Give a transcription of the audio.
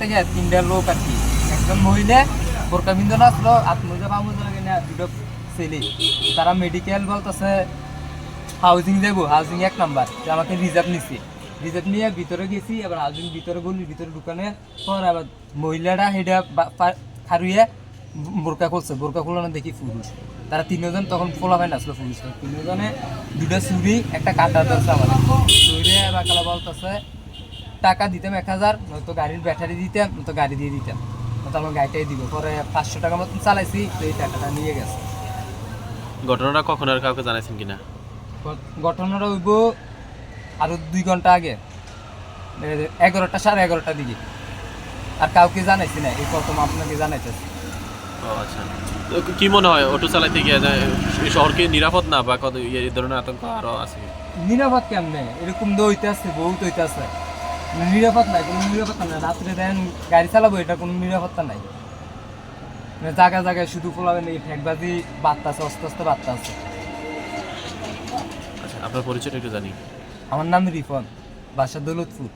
থেকে তিনটা লোক আর কি। একজন মহিলা, বোরকা আসলো আত্মজা বামুজা দুটো ছেলে। তারা মেডিকেল বলতেছে হাউজিং যাব হাউজিং এক নাম্বার যে আমাকে রিজার্ভ নিছে। রিজার্ভ নিয়ে ভিতরে গেছি, এবার হাউজিং ভিতরে গলি, ভিতরে ঢুকানে পর আবার মহিলাটা হেডা খারুয়ে বোরকা খুলছে। বোরকা খুলানো দেখি পুরুষ। তারা তিনজন তখন ফোলা হয় না আসলো পুরুষ। তিনজনে দুটো চুরি একটা কাটা ধরছে আমাদের। চুরি এবার বলতেছে টাকা দিতাম এক হাজার নয়তো গাড়ির ব্যাটারি দিতাম নয়তো গাড়ি দিয়ে দিতাম। নয়তো আমার গাড়িটাই দিব। পরে পাঁচশো টাকা মতন চালাইছি তো এই টাকাটা নিয়ে গেছে। ঘটনাটা কখন আর কাউকে জানাইছেন কিনা? ঘট- ঘটনাটা হইব আরও দুই ঘণ্টা আগে। এগারোটা সাড়ে এগারোটার দিকে। আর কাউকে জানাইছি না এই প্রথম আপনাকে জানাইতেছি। ও আচ্ছা। কি মনে হয় অটো চালাইতে গিয়ে শহর কি নিরাপদ না বা কত ইয়ে- এই ধরনের আতঙ্ক আরও আছে? নিরাপদ কেমনে? এরকম তো হইতে আসছে বহুত হইতে আসছে নিরাপদ নাই কোনো নিরাপত্তা নাই। রাত্রে দেন গাড়ি চালাবো এটা কোনো নিরাপত্তা নাই। মানে জায়গায় জায়গায় শুধু ফোলাবেন এই ঠেকবাজি বার্তা আছে আস্তে আস্তে বার্তা আছে। আচ্ছা আপনার পরিচয়টা একটু জানি। আমার নাম রিফন বাসা দৌলতপুর।